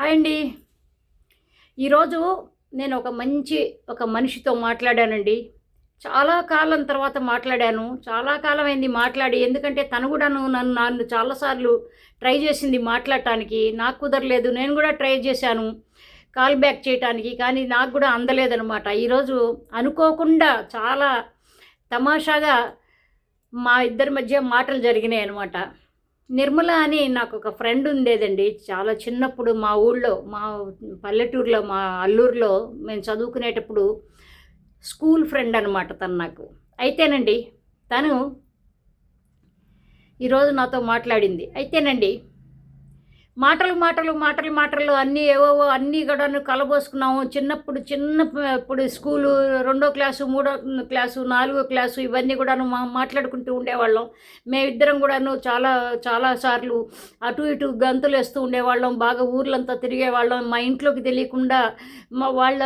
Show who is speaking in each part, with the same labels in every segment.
Speaker 1: Hi అండి. ఈరోజు నేను ఒక మంచి ఒక మనిషితో మాట్లాడానండి. చాలా కాలం తర్వాత మాట్లాడాను. చాలా కాలం అయింది మాట్లాడి ఎందుకంటే తను కూడాను నన్ను నన్ను చాలాసార్లు ట్రై చేసింది మాట్లాడటానికి. నాకు కుదరలేదు. నేను కూడా ట్రై చేశాను కాల్ బ్యాక్ చేయటానికి కానీ నాకు కూడా అందలేదనమాట ఈరోజు అనుకోకుండా చాలా తమాషాగా మా ఇద్దరి మధ్య మాటలు జరిగినాయి అనమాట నిర్మల అని నాకు ఒక ఫ్రెండ్ ఉండేదండి. చాలా చిన్నప్పుడు మా ఊళ్ళో మా పల్లెటూరులో మా అల్లూరులో మేము చదువుకునేటప్పుడు స్కూల్ ఫ్రెండ్ అనమాట తను నాకు. అయితేనండి తను ఈరోజు నాతో మాట్లాడింది. అయితేనండి మాటలు మాటలు మాటలు మాటలు అన్నీ ఏవో అన్నీ కూడాను కలబోసుకున్నాము. చిన్నప్పుడు చిన్నప్పుడు స్కూలు రెండో క్లాసు మూడో క్లాసు నాలుగో క్లాసు ఇవన్నీ కూడాను మా మాట్లాడుకుంటూ ఉండేవాళ్ళం. మేమిద్దరం కూడాను చాలా చాలా సార్లు అటు ఇటు గంతులు వేస్తూ ఉండేవాళ్ళం. బాగా ఊర్లంతా తిరిగేవాళ్ళం. మా ఇంట్లోకి తెలియకుండా మా వాళ్ళ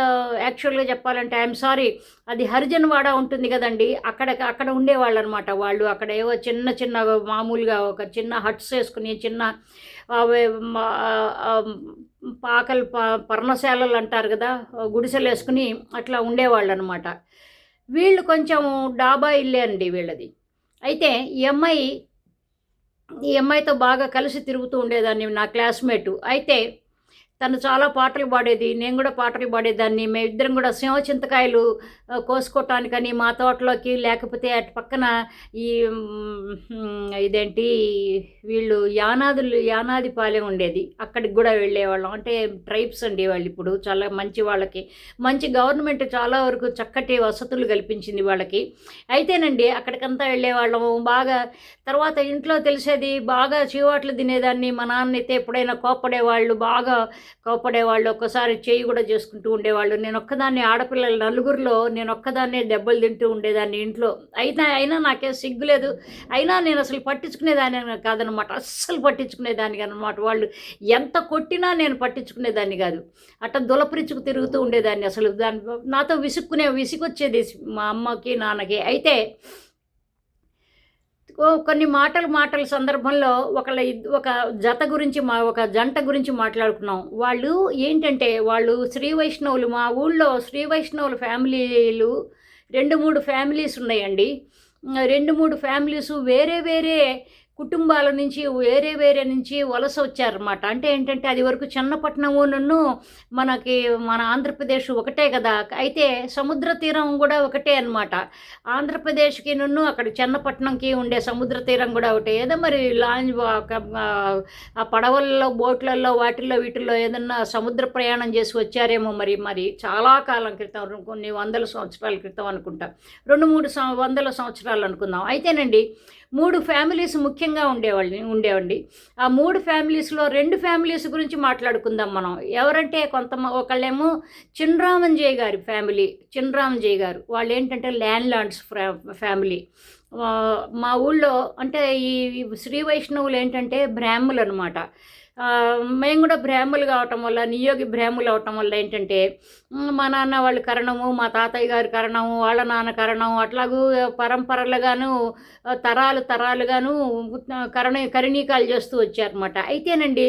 Speaker 1: యాక్చువల్గా చెప్పాలంటే ఐఎమ్ సారీ అది హరిజన్ వాడ ఉంటుంది కదండి. అక్కడ అక్కడ ఉండేవాళ్ళు అనమాట వాళ్ళు. అక్కడ ఏవో చిన్న చిన్న మామూలుగా ఒక చిన్న హట్స్ వేసుకుని చిన్న పాకలు ప పర్ణశాలలు అంటారు కదా గుడిసెలు వేసుకుని అట్లా ఉండేవాళ్ళు అనమాట వీళ్ళు కొంచెం డాబా ఇల్లే అండి వీళ్ళది. అయితే ఈ అమ్మాయి ఈ అమ్మాయితో బాగా కలిసి తిరుగుతూ ఉండేదాన్ని నా క్లాస్మేటు. అయితే తను చాలా పాటలు పాడేది. నేను కూడా పాటలు పాడేదాన్ని. మేమిద్దరం కూడా సింహ చింతకాయలు కోసుకోవటానికని మా తోటలోకి లేకపోతే అటు పక్కన ఈ ఇదేంటి వీళ్ళు యానాదులు యానాది పాలెం ఉండేది. అక్కడికి కూడా వెళ్ళేవాళ్ళం. అంటే ట్రైబ్స్ అండి వాళ్ళు ఇప్పుడు. చాలా మంచి వాళ్ళకి మంచి గవర్నమెంట్ చాలా వరకు చక్కటి వసతులు కల్పించింది వాళ్ళకి. అయితేనండి అక్కడికంతా వెళ్ళేవాళ్ళము. బాగా తర్వాత ఇంట్లో తెలిసేది బాగా చీవాట్లు తినేదాన్ని. మా నాన్న అయితే ఎప్పుడైనా కోపడేవాళ్ళు బాగా కోపడేవాళ్ళు ఒక్కసారి చేయి కూడా చేసుకుంటూ ఉండేవాళ్ళు. నేను ఒక్కదాన్ని ఆడపిల్లలు నలుగురిలో నేను ఒక్కదాన్నే దెబ్బలు తింటూ ఉండేదాన్ని ఇంట్లో. అయినా అయినా నాకేం సిగ్గులేదు అయినా నేను అసలు పట్టించుకునేదాన్ని కాదనమాట. అస్సలు పట్టించుకునేదాన్ని అనమాట వాళ్ళు ఎంత కొట్టినా నేను పట్టించుకునేదాన్ని కాదు. అట్లా దులపరిచుకు తిరుగుతూ ఉండేదాన్ని అసలు. దాని నాతో విసుక్కునే విసుగొచ్చేది మా అమ్మకి నాన్నకి. అయితే కొన్ని మాటలు మాటల సందర్భంలో ఒకళ్ళ ఒక జత గురించి మా ఒక జంట గురించి మాట్లాడుకున్నాం. వాళ్ళు ఏంటంటే వాళ్ళు శ్రీ వైష్ణవులు మా ఊళ్ళో శ్రీ వైష్ణవుల ఫ్యామిలీలు రెండు మూడు ఫ్యామిలీస్ ఉన్నాయండి. రెండు మూడు ఫ్యామిలీస్ వేరే వేరే కుటుంబాల నుంచి వేరే వేరే నుంచి వలస వచ్చారన్నమాట. అంటే ఏంటంటే అది వరకు చిన్నపట్నము నన్ను మనకి మన ఆంధ్రప్రదేశ్ ఒకటే కదా. అయితే సముద్ర తీరం కూడా ఒకటే అనమాట ఆంధ్రప్రదేశ్కి నున్ను అక్కడ చిన్నపట్నంకి ఉండే సముద్ర తీరం కూడా ఒకటే. ఏదో మరి లాంజ్ ఒక, ఆ, పడవల్లో బోట్లలో వాటిల్లో వీటిల్లో ఏదన్నా సముద్ర ప్రయాణం చేసి వచ్చారేమో మరి మరి చాలా కాలం క్రితం కొన్ని వందల సంవత్సరాల క్రితం అనుకుంటా. రెండు మూడు వందల సంవత్సరాలు అనుకుందాం. అయితేనండి మూడు ఫ్యామిలీస్ ముఖ్యంగా ఉండేవాళ్ళని ఉండేవండి. ఆ మూడు ఫ్యామిలీస్లో రెండు ఫ్యామిలీస్ గురించి మాట్లాడుకుందాం మనం. ఎవరంటే కొంత ఒకళ్ళేమో చిన్రామంజయ్ గారి ఫ్యామిలీ చిన్రామంజయ్ గారు. వాళ్ళు ఏంటంటే ల్యాండ్ లాండ్స్ ఫ్యామిలీ మా ఊళ్ళో అంటే ఈ శ్రీ వైష్ణవులు ఏంటంటే బ్రాహ్ములు అనమాట మేము కూడా బ్రాహ్మలు కావటం వల్ల నియోగి బ్రాహ్మలు అవటం వల్ల ఏంటంటే మా నాన్న వాళ్ళ కరణము మా తాతయ్య గారి కరణము వాళ్ళ నాన్న కరణం అట్లాగూ పరంపరలుగాను తరాలు తరాలుగాను కరణ కరణీకాలు చేస్తూ వచ్చారనమాట అయితేనండి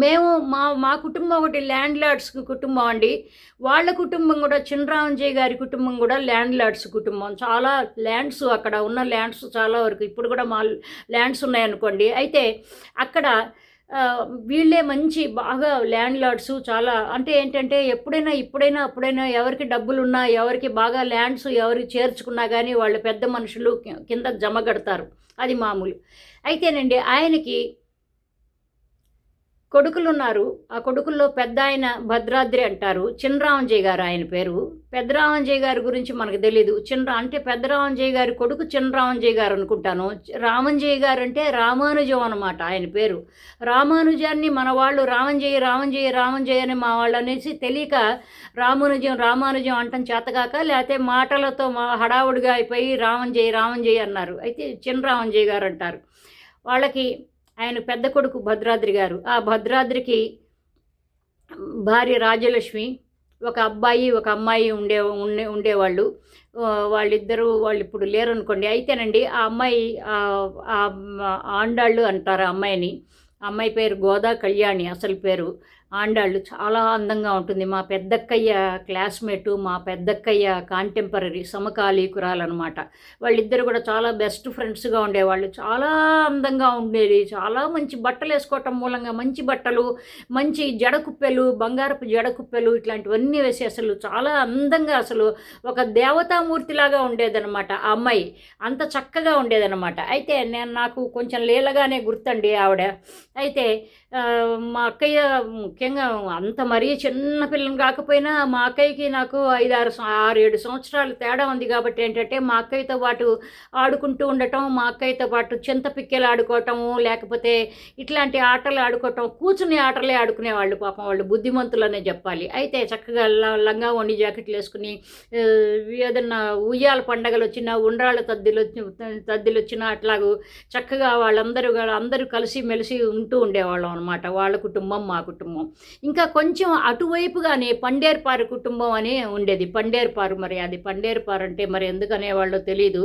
Speaker 1: మేము మా మా కుటుంబం ఒకటి ల్యాండ్ లార్డ్స్ కుటుంబం అండి. వాళ్ళ కుటుంబం కూడా చినరామంజయ్ గారి కుటుంబం కూడా ల్యాండ్ లార్డ్స్ కుటుంబం. చాలా ల్యాండ్స్ అక్కడ ఉన్న ల్యాండ్స్ చాలా వరకు ఇప్పుడు కూడా మా ల్యాండ్స్ ఉన్నాయనుకోండి. అయితే అక్కడ వీళ్ళే మంచి బాగా ల్యాండ్ లార్డ్స్ చాలా అంటే ఏంటంటే ఎప్పుడైనా ఇప్పుడైనా అప్పుడైనా ఎవరికి డబ్బులున్నా ఎవరికి బాగా ల్యాండ్స్ ఎవరికి చేర్చుకున్నా కానీ వాళ్ళు పెద్ద మనుషులు కింద జమ కడతారు. అది మామూలు. అయితేనండి ఆయనకి కొడుకులు ఉన్నారు ఆ కొడుకుల్లో పెద్ద ఆయన భద్రాద్రి అంటారు. చిన్నరామంజయ్య గారు ఆయన పేరు. పెద్దరామంజయ్య గారి గురించి మనకు తెలీదు. చిన్న అంటే పెద్దరామంజయ్య గారి కొడుకు చిన్నరామంజయ్య గారు అనుకుంటాను. రామంజయ్య గారు అంటే రామానుజం అనమాట ఆయన పేరు. రామానుజాన్ని మన వాళ్ళు రామంజయ్య రామంజయ్య రామంజయ్య అని మా వాళ్ళు అనేసి తెలియక రామానుజం రామానుజం అంటం చేతగాక లేకపోతే మాటలతో మా హడావుడిగా అయిపోయి రామంజయ్య రామంజయ్య అన్నారు. అయితే చిన్నరామంజయ్య గారు అంటారు. వాళ్ళకి ఆయన పెద్ద కొడుకు భద్రాద్రి గారు. ఆ భద్రాద్రికి భార్య రాజలక్ష్మి ఒక అబ్బాయి ఒక అమ్మాయి ఉండే ఉండే ఉండేవాళ్ళు. వాళ్ళిద్దరూ వాళ్ళు ఇప్పుడు లేరు అనుకోండి అయితేనండి ఆ అమ్మాయి ఆ, ఆ ఆండాళ్ళు అంటారు ఆ అమ్మాయిని. అమ్మాయి పేరు గోదా కళ్యాణి అసలు పేరు. ఆండాళ్ళు చాలా అందంగా ఉంటుంది. మా పెద్దక్కయ్య క్లాస్మేటు మా పెద్దక్కయ్య కాంటెంపరీ సమకాలీకురాలన్నమాట. వాళ్ళిద్దరు కూడా చాలా బెస్ట్ ఫ్రెండ్స్గా ఉండేవాళ్ళు. చాలా అందంగా ఉండేది. చాలా మంచి బట్టలు వేసుకోవటం మూలంగా మంచి బట్టలు మంచి జడకుప్పెలు బంగారపు జడకుప్పెలు ఇట్లాంటివన్నీ వేసి అసలు చాలా అందంగా అసలు ఒక దేవతామూర్తిలాగా ఉండేదన్నమాట. ఆ అమ్మాయి అంత చక్కగా ఉండేదన్నమాట. అయితే నేను నాకు కొంచెం లీలగానే గుర్తండి ఆవిడ. అయితే మా అక్కయ్య ముఖ్యంగా అంత మరీ చిన్న పిల్లని కాకపోయినా మా అక్కయ్యకి నాకు ఐదు ఆరు ఆరు ఏడు సంవత్సరాలు తేడా ఉంది కాబట్టి ఏంటంటే మా అక్కయ్యతో పాటు ఆడుకుంటూ ఉండటం మా అక్కయ్యతో పాటు చింత పిక్కెలు ఆడుకోవటము లేకపోతే ఇట్లాంటి ఆటలు ఆడుకోవటం కూర్చుని ఆటలే ఆడుకునేవాళ్ళు పాపం వాళ్ళు బుద్ధిమంతులనే చెప్పాలి. అయితే చక్కగా లంగా వండి జాకెట్లు వేసుకుని ఏదన్నా ఉయ్యాల పండగలు వచ్చినా ఉండ్రాళ్ళ తద్దిలు వచ్చి తద్దిలు వచ్చినా అట్లాగూ చక్కగా వాళ్ళందరూ అందరూ కలిసి మెలిసి ఉంటూ ఉండేవాళ్ళం అనమాట వాళ్ళ కుటుంబం మా కుటుంబం. ఇంకా కొంచెం అటువైపుగానే పండేర్పారు కుటుంబం అని ఉండేది. పండేర్పారు మరి అది పండేర్పారు అంటే మరి ఎందుకనే వాళ్ళో తెలియదు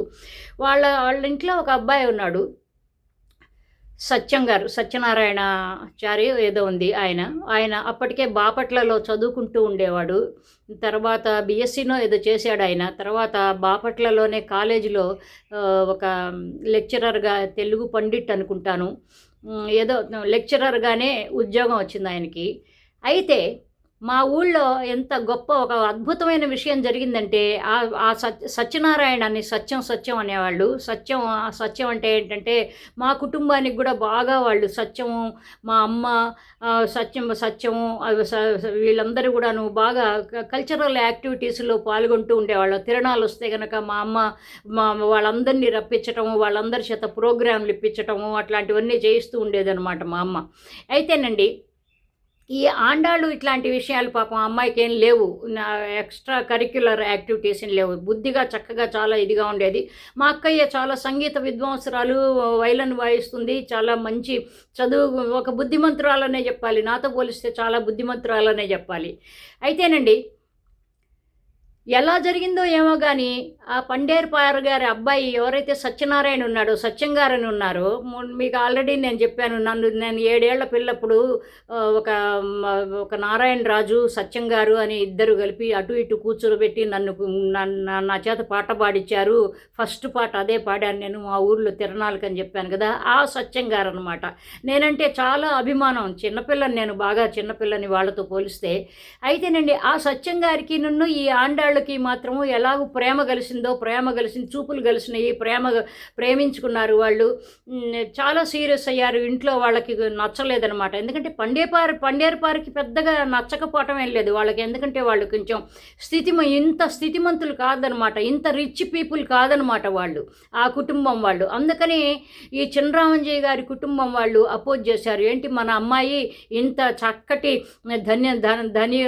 Speaker 1: వాళ్ళ వాళ్ళ ఇంట్లో ఒక అబ్బాయి ఉన్నాడు. సత్యం గారు సత్యనారాయణ చారి ఏదో ఉంది ఆయన. ఆయన అప్పటికే బాపట్లలో చదువుకుంటూ ఉండేవాడు. తర్వాత బీఎస్సీనో ఏదో చేశాడు ఆయన. తర్వాత బాపట్లలోనే కాలేజీలో ఒక లెక్చరర్గా తెలుగు పండిట్ అనుకుంటాను. ఏదో లెక్చరర్గానే ఉద్యోగం వచ్చింది ఆయనకి. అయితే మా ఊళ్ళో ఎంత గొప్ప ఒక అద్భుతమైన విషయం జరిగిందంటే ఆ ఆ సత్య సత్యనారాయణ అని సత్యం సత్యం అనేవాళ్ళు. సత్యం ఆ సత్యం అంటే ఏంటంటే మా కుటుంబానికి కూడా బాగా వాళ్ళు సత్యము మా అమ్మ సత్యం సత్యము స- వీళ్ళందరూ కూడాను బాగా కల్చరల్ యాక్టివిటీస్లో పాల్గొంటూ ఉండేవాళ్ళు. తిరణాలు వస్తే కనుక మా అమ్మ మా వాళ్ళందరినీ రప్పించటము వాళ్ళందరి చేత ప్రోగ్రాంలు ఇప్పించటము అట్లాంటివన్నీ చేయిస్తూ ఉండేదన్నమాట మా అమ్మ. అయితేనండి ఈ ఆండాళ్ళు ఇట్లాంటి విషయాలు పాపం అమ్మాయికి ఏం లేవు. నా ఎక్స్ట్రా కరిక్యులర్ యాక్టివిటీస్ ఏం లేవు. బుద్ధిగా చక్కగా చాలా ఇదిగా ఉండేది. మా అక్కయ్య చాలా సంగీత విద్వాంసరాలు వైలన్ వాయిస్తుంది. చాలా మంచి చదువు ఒక బుద్ధిమంతురాలనే చెప్పాలి. నాతో పోలిస్తే చాలా బుద్ధిమంతురాలనే చెప్పాలి. అయితేనండి ఎలా జరిగిందో ఏమో కానీ ఆ పండేరుపారు గారి అబ్బాయి ఎవరైతే సత్యనారాయణ ఉన్నాడో సత్యం గారని ఉన్నారో మీకు ఆల్రెడీ నేను చెప్పాను నన్ను నేను ఏడేళ్ళ పిల్లప్పుడు ఒక ఒక నారాయణ రాజు సత్యం గారు అని ఇద్దరు కలిపి అటు ఇటు కూర్చోబెట్టి నన్ను నా చేత పాట పాడిచ్చారు. ఫస్ట్ పాట అదే పాడాను నేను మా ఊర్లో తిరణాలకు అని చెప్పాను కదా ఆ సత్యం గారు అనమాట నేనంటే చాలా అభిమానం చిన్నపిల్లని నేను బాగా చిన్నపిల్లని వాళ్ళతో పోలిస్తే. అయితేనండి ఆ సత్యం గారికి నన్ను ఈ ఆండాళ్ళకి మాత్రము ఎలాగో ప్రేమ కలిసిందో ప్రేమ కలిసింది చూపులు కలిసినాయి ప్రేమ ప్రేమించుకున్నారు వాళ్ళు. చాలా సీరియస్ అయ్యారు. ఇంట్లో వాళ్ళకి నచ్చలేదనమాట ఎందుకంటే పండేపారి పండేరుపారికి పెద్దగా నచ్చకపోవటం ఏం లేదు. వాళ్ళకి ఎందుకంటే వాళ్ళు కొంచెం స్థితిమ ఇంత స్థితిమంతులు కాదనమాట ఇంత రిచ్ పీపుల్ కాదనమాట వాళ్ళు. ఆ కుటుంబం వాళ్ళు. అందుకని ఈ చినరామంజయ్య గారి కుటుంబం వాళ్ళు అపోజ్ చేశారు. ఏంటి మన అమ్మాయి ఇంత చక్కటి ధన్య ధన ధని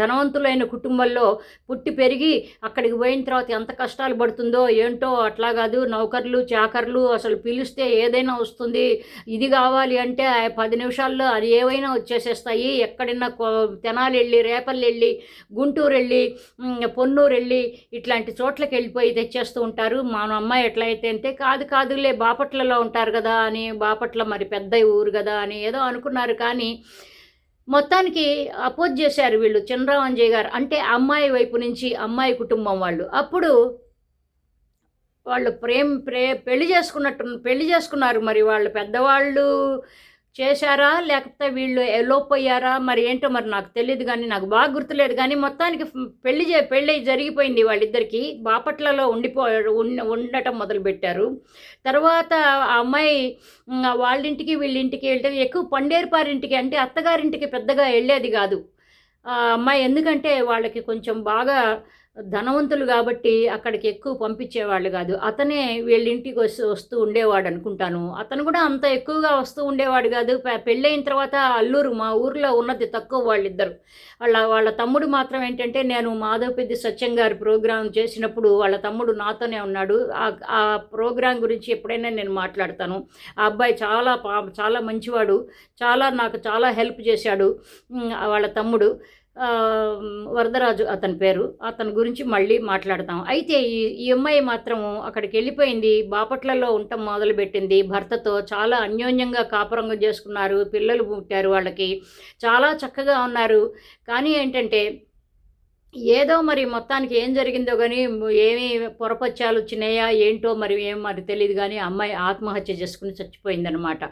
Speaker 1: ధనవంతులైన కుటుంబంలో పుట్టి పెరిగి అక్కడికి పోయిన తర్వాత ఎంత కష్టాలు పడుతుందో ఏంటో అట్లా కాదు. నౌకర్లు చాకర్లు అసలు పిలిస్తే ఏదైనా వస్తుంది. ఇది కావాలి అంటే ఆ పది నిమిషాల్లో అది ఏవైనా వచ్చేసేస్తాయి. ఎక్కడైనా కో తెనాలి వెళ్ళి రేపల్లి వెళ్ళి గుంటూరు వెళ్ళి పొన్నూరు వెళ్ళి ఇట్లాంటి చోట్లకి వెళ్ళిపోయి తెచ్చేస్తూ ఉంటారు. మా అమ్మాయి ఎట్లయితే అంతే కాదు కాదులే బాపట్లలో ఉంటారు కదా అని బాపట్ల మరి పెద్ద ఊరు కదా అని ఏదో అనుకున్నారు. కానీ మొత్తానికి అపోజ్ చేశారు వీళ్ళు చంద్రరామంజయ్ గారు. అంటే అమ్మాయి వైపు నుంచి అమ్మాయి కుటుంబం వాళ్ళు. అప్పుడు వాళ్ళు ప్రేమ ప్రే పెళ్ళి చేసుకున్నట్టు పెళ్ళి చేసుకున్నారు మరి వాళ్ళు పెద్దవాళ్ళు. చేశారా? లేకపోతే వీళ్ళు ఎలోపోయారా అయ్యారా మరి ఏంటో మరి నాకు తెలియదు కానీ నాకు బాగా గుర్తులేదు కానీ మొత్తానికి పెళ్ళి చే పెళ్ళి జరిగిపోయింది వాళ్ళిద్దరికి. బాపట్లలో ఉండిపో ఉండటం మొదలుపెట్టారు. తర్వాత ఆ అమ్మాయి వాళ్ళింటికి వీళ్ళింటికి వెళ్తే ఎక్కువ పండేరుపారింటికి అంటే అత్తగారింటికి పెద్దగా వెళ్ళేది కాదు. ఆ అమ్మాయి ఎందుకంటే వాళ్ళకి కొంచెం బాగా ధనవంతులు కాబట్టి అక్కడికి ఎక్కువ పంపించేవాళ్ళు కాదు. అతనే వీళ్ళ ఇంటికి వస్తూ వస్తూ ఉండేవాడు అనుకుంటాను. అతను కూడా అంత ఎక్కువగా వస్తూ ఉండేవాడు కాదు. పెళ్ళైన పెళ్ళయిన తర్వాత అల్లూరు మా ఊర్లో ఉన్నది తక్కువ వాళ్ళిద్దరు. వాళ్ళ వాళ్ళ తమ్ముడు మాత్రం ఏంటంటే నేను మాధవపెద్ది సత్యం గారి ప్రోగ్రాం చేసినప్పుడు వాళ్ళ తమ్ముడు నాతోనే ఉన్నాడు. ఆ- ఆ ప్రోగ్రాం గురించి ఎప్పుడైనా నేను మాట్లాడతాను. ఆ అబ్బాయి చాలా పా చాలా మంచివాడు. చాలా నాకు చాలా హెల్ప్ చేశాడు. వాళ్ళ తమ్ముడు. వరదరాజు అతని పేరు. అతని గురించి మళ్ళీ మాట్లాడతాం. అయితే ఈ అమ్మాయి మాత్రం అక్కడికి వెళ్ళిపోయింది. బాపట్లలో ఉండటం మొదలుపెట్టింది. భర్తతో చాలా అన్యోన్యంగా కాపురంగా చేసుకున్నారు. పిల్లలు పుట్టారు వాళ్ళకి. చాలా చక్కగా ఉన్నారు. కానీ ఏంటంటే ఏదో మరి మొత్తానికి ఏం జరిగిందో కానీ ఏమి పొరపచ్చాలు వచ్చినాయా ఏంటో మరి ఏం మరి తెలియదు కానీ అమ్మాయి ఆత్మహత్య చేసుకుని చచ్చిపోయిందనమాట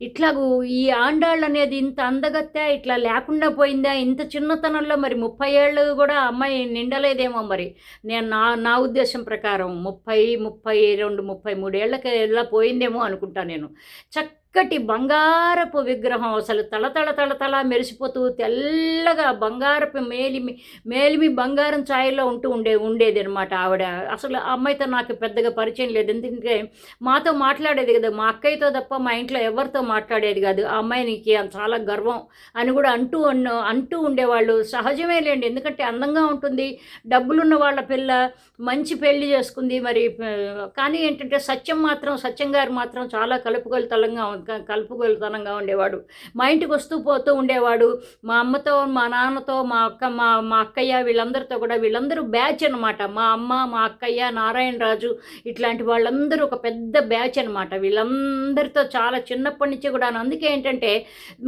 Speaker 1: ఇట్లాగూ ఈ ఆండాళ్ళు అనేది ఇంత అందగత్తే ఇట్లా లేకుండా పోయిందా? ఇంత చిన్నతనంలో మరి ముప్పై ఏళ్ళు కూడా అమ్మాయి నిండలేదేమో మరి. నేను నా నా ఉద్దేశం ప్రకారం ముప్పై ముప్పై రెండు ముప్పై మూడేళ్ళకి ఇలా పోయిందేమో అనుకుంటా నేను. చక్క చక్కటి బంగారపు విగ్రహం. అసలు తలతళ తళతళ మెరిసిపోతూ తెల్లగా బంగారపు మేలిమి మేలిమి బంగారం ఛాయల్లో ఉంటూ ఉండే ఉండేది అనమాట ఆవిడ. అసలు ఆ అమ్మాయితో నాకు పెద్దగా పరిచయం లేదు. ఎందుకంటే మాతో మాట్లాడేది కదా. మా అక్కయ్యతో తప్ప మా ఇంట్లో ఎవరితో మాట్లాడేది కాదు. ఆ అమ్మాయికి చాలా గర్వం అని కూడా అంటూ ఉన్న- అంటూ ఉండేవాళ్ళు. సహజమే లేండి. ఎందుకంటే అందంగా ఉంటుంది. డబ్బులున్న వాళ్ళ పిల్ల మంచి పెళ్ళి చేసుకుంది. మరి కానీ ఏంటంటే సత్యం మాత్రం సత్యం గారు మాత్రం చాలా కలుపుగోలుతనంగా కలుపుగోలుతనంగా ఉండేవాడు. మా ఇంటికి వస్తూ పోతూ ఉండేవాడు. మా అమ్మతో మా నాన్నతో మా అక్క మా మా అక్కయ్య వీళ్ళందరితో కూడా వీళ్ళందరూ బ్యాచ్ అనమాట మా అమ్మ మా అక్కయ్య నారాయణ రాజు ఇట్లాంటి వాళ్ళందరూ ఒక పెద్ద బ్యాచ్ అనమాట వీళ్ళందరితో చాలా చిన్నప్పటి నుంచి కూడా అందుకే ఏంటంటే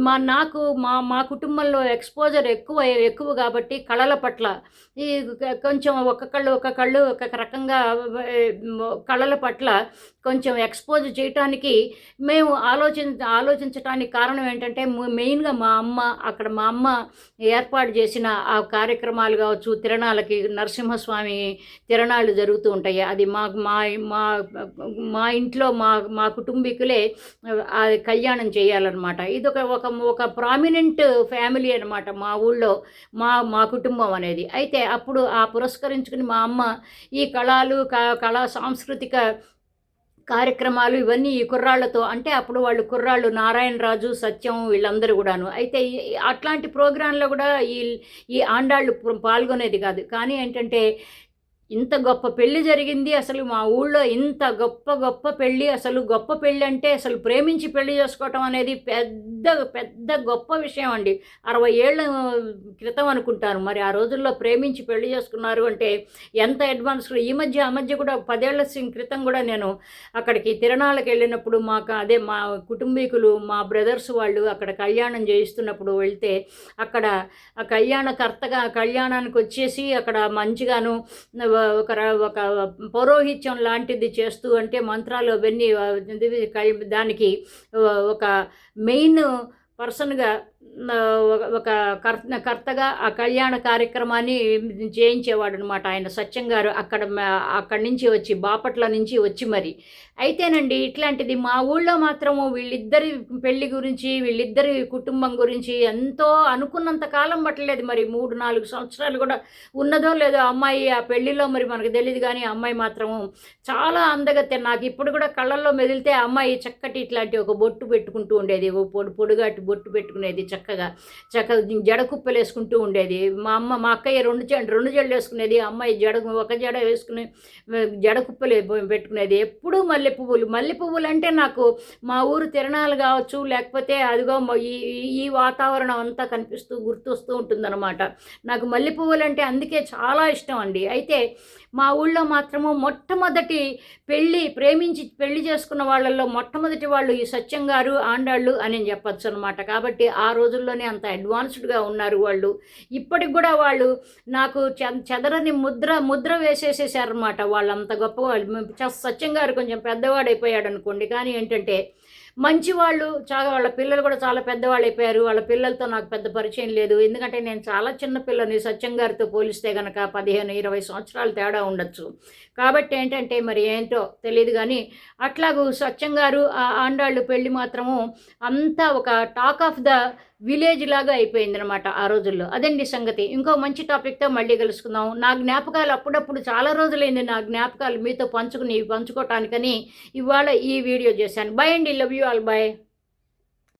Speaker 1: మా నాకు మా మా కుటుంబంలో ఎక్స్పోజర్ ఎక్కువ ఎక్కువ కాబట్టి కళల పట్ల. ఈ కొంచెం ఒక కళ్ళు ఒక కళ్ళు ఒక రకంగా కళల పట్ల కొంచెం ఎక్స్పోజ్ చేయటానికి మేము ఆలోచించ ఆలోచించటానికి కారణం ఏంటంటే మెయిన్గా మా అమ్మ అక్కడ మా అమ్మ ఏర్పాటు చేసిన ఆ కార్యక్రమాలు కావచ్చు తిరణాలకి నరసింహస్వామి తిరణాలు జరుగుతూ ఉంటాయి. అది మా మా మా మా ఇంట్లో మా మా కుటుంబీకులే అది కళ్యాణం చేయాలన్నమాట. ఇది ఒక ఒక ఒక ప్రామినెంట్ ఫ్యామిలీ అనమాట మా ఊళ్ళో మా మా కుటుంబం అనేది. అయితే అప్పుడు ఆ పురస్కరించుకుని మా అమ్మ ఈ కళలు క- కళా సాంస్కృతిక కార్యక్రమాలు ఇవన్నీ ఈ కుర్రాళ్ళతో అంటే అప్పుడు వాళ్ళు కుర్రాళ్ళు నారాయణ రాజు సత్యం వీళ్ళందరూ కూడాను. అయితే అట్లాంటి ప్రోగ్రాంలో కూడా ఈ ఈ ఆండాళ్ళు పాల్గొనేది కాదు. కానీ ఏంటంటే ఇంత గొప్ప పెళ్ళి జరిగింది అసలు మా ఊళ్ళో ఇంత గొప్ప గొప్ప పెళ్ళి అసలు గొప్ప పెళ్ళి అంటే అసలు ప్రేమించి పెళ్ళి చేసుకోవటం అనేది పెద్ద పెద్ద గొప్ప విషయం అండి. అరవై ఏళ్ళ క్రితం అనుకుంటాను. మరి ఆ రోజుల్లో ప్రేమించి పెళ్ళి చేసుకున్నారు అంటే ఎంత అడ్వాన్స్ ఈ మధ్య ఆ మధ్య కూడా పదేళ్ళ క్రితం కూడా నేను అక్కడికి తిరణాలకు వెళ్ళినప్పుడు మాకు అదే మా కుటుంబీకులు మా బ్రదర్స్ వాళ్ళు అక్కడ కళ్యాణం చేయిస్తున్నప్పుడు వెళ్తే అక్కడ ఆ కళ్యాణకర్తగా కళ్యాణానికి వచ్చేసి అక్కడ మంచిగాను ఒక ఒక పౌరోహిత్యం లాంటిది చేస్తూ అంటే మంత్రాలు అవన్నీ దానికి ఒక మెయిన్ పర్సన్గా ఒక కర్త కర్తగా ఆ కళ్యాణ కార్యక్రమాన్ని చేయించేవాడు అనమాట ఆయన. సత్యం గారు అక్కడ అక్కడి నుంచి వచ్చి బాపట్ల నుంచి వచ్చి మరి. అయితేనండి ఇట్లాంటిది మా ఊళ్ళో మాత్రము వీళ్ళిద్దరి పెళ్ళి గురించి వీళ్ళిద్దరి కుటుంబం గురించి ఎంతో అనుకున్నంత కాలం పట్టలేదు. మరి మూడు నాలుగు సంవత్సరాలు కూడా ఉన్నదో లేదో అమ్మాయి ఆ పెళ్ళిలో మరి మనకు తెలియదు కానీ అమ్మాయి మాత్రము చాలా అందగతే నాకు ఇప్పుడు కూడా కళ్ళల్లో మెదిలితే అమ్మాయి చక్కటి ఇట్లాంటి ఒక బొట్టు పెట్టుకుంటూ ఉండేది. ఓ పొడి పొడుగాటి బొట్టు పెట్టుకునేది చక్కగా. చక్కగా జడ కుప్పలు వేసుకుంటూ ఉండేది. మా అమ్మ మా అక్కయ్య రెండు జడ రెండు జడలు వేసుకునేది. అమ్మాయి జడ ఒక జడ వేసుకుని జడ కుప్పలు పెట్టుకునేది. ఎప్పుడూ మళ్ళీ మల్లె పువ్వులు. మల్లె పువ్వులు అంటే నాకు మా ఊరు తిరణాలు కావచ్చు లేకపోతే అదిగో ఈ ఈ- వాతావరణం అంతా కనిపిస్తూ గుర్తొస్తూ ఉంటుందన్నమాట. నాకు మల్లె పువ్వులు అంటే అందుకే చాలా ఇష్టం అండి. అయితే మా ఊళ్ళో మాత్రము మొట్టమొదటి పెళ్ళి ప్రేమించి పెళ్ళి చేసుకున్న వాళ్ళల్లో మొట్టమొదటి వాళ్ళు ఈ సత్యం గారు ఆండాళ్ళు అని చెప్పచ్చు అనమాట కాబట్టి ఆ రోజుల్లోనే అంత అడ్వాన్స్డ్గా ఉన్నారు వాళ్ళు. ఇప్పటికి కూడా వాళ్ళు నాకు చె- చెదరని ముద్ర ముద్ర వేసేసేసారనమాట వాళ్ళంత గొప్ప వాళ్ళు. సత్యం గారు కొంచెం పెద్దవాడైపోయాడు అనుకోండి కానీ ఏంటంటే మంచి వాళ్ళు చాలా వాళ్ళ పిల్లలు కూడా చాలా పెద్దవాళ్ళు అయిపోయారు వాళ్ళ పిల్లలతో నాకు పెద్ద పరిచయం లేదు. ఎందుకంటే నేను చాలా చిన్న పిల్లని సత్యం గారితో పోలిస్తే కనుక పదిహేను ఇరవై సంవత్సరాలు తేడా ఉండొచ్చు. కాబట్టి ఏంటంటే మరి ఏంటో తెలియదు కానీ అట్లాగూ సత్యం గారు ఆ ఆండాళ్ళు పెళ్ళి మాత్రము అంతా ఒక టాక్ ఆఫ్ ద విలేజ్ లాగా అయిపోయింది అనమాట ఆ రోజుల్లో. అదండి సంగతి. ఇంకో మంచి టాపిక్తో మళ్ళీ కలుసుకుందాం. నా జ్ఞాపకాలు అప్పుడప్పుడు చాలా రోజులైంది నా జ్ఞాపకాలు మీతో పంచుకుని పంచుకోవటానికని ఇవాళ ఈ వీడియో చేశాను. బాయ్ అండి. Love you all bye